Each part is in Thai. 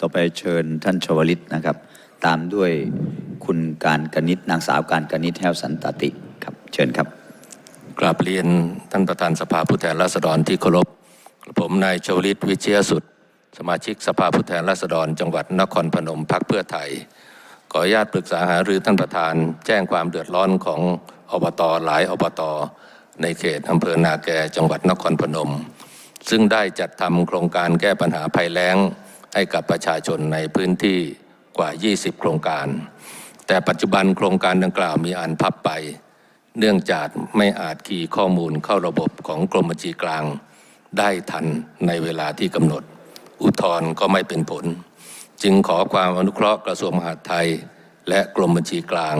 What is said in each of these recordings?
ต่อไปเชิญท่านชวลิตนะครับ ตามด้วยคุณการกนิษฐ์นางสาวการกนิษฐ์แห้วสันตติครับเชิญครับกราบเรียนท่านประธานสภาผู้แทนราษฎรที่เคารพผมนายชวลิตวิเชียสุด สมาชิกสภาผู้แทนราษฎร จังหวัดนครพนมพักเพื่อไทย ขออนุญาตปรึกษาหารือท่านประธาน แจ้งความเดือดร้อนของอบตหลายอบต ในเขตอำเภอนาแกจังหวัดนครพนม ซึ่งได้จัดทำโครงการแก้ปัญหาภัยแล้ง ให้กับประชาชนในพื้นที่กว่า 20 โครงการ แต่ปัจจุบันโครงการดังกล่าวมีอันพับไป เนื่องจากไม่อาจคีย์ข้อมูลเข้าระบบของกรมบัญชีกลาง ได้ทันในเวลาที่กำหนด อุทธรณ์ก็ไม่เป็นผล จึงขอความอนุเคราะห์กระทรวงมหาดไทย และกรมบัญชีกลาง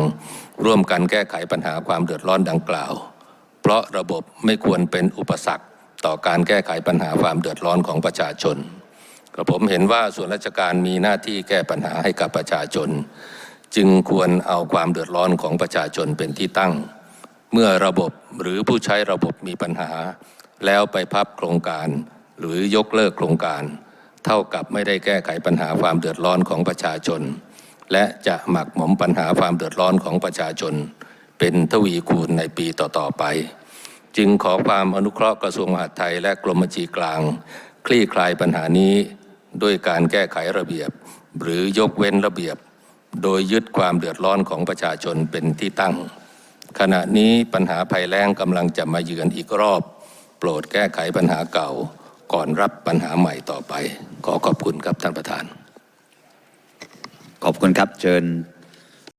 ร่วมกันแก้ไขปัญหาความเดือดร้อนดังกล่าว เพราะระบบไม่ควรเป็นอุปสรรคต่อการแก้ไขปัญหาความเดือดร้อนของประชาชน กระผมเห็นว่าส่วนราชการมีหน้าที่แก้ปัญหาให้กับประชาชน จึงควรเอาความเดือดร้อนของประชาชนเป็นที่ตั้ง เมื่อระบบหรือผู้ใช้ระบบมีปัญหา แล้วไปพับโครงการ หรือยกเลิกโครงการ เท่ากับไม่ได้แก้ไขปัญหาความเดือดร้อนของประชาชน และจะหมักหมมปัญหาความเดือดร้อนของประชาชน เป็นทวีคูณในปีต่อๆไป จึงขอความอนุเคราะห์กระทรวงมหาดไทยและกรมบัญชีกลาง คลี่คลายปัญหานี้ ด้วยการแก้ไขระเบียบ หรือยกเว้นระเบียบ โดยยึดความเดือดร้อนของประชาชนเป็นที่ตั้ง ขณะนี้ปัญหาภัยแล้งกำลังจะมาเยือนอีกรอบ โปรดแก้ไขปัญหาเก่า ก่อนรับปัญหาใหม่ต่อไป ขอขอบคุณครับท่านประธาน ขอบคุณครับเชิญ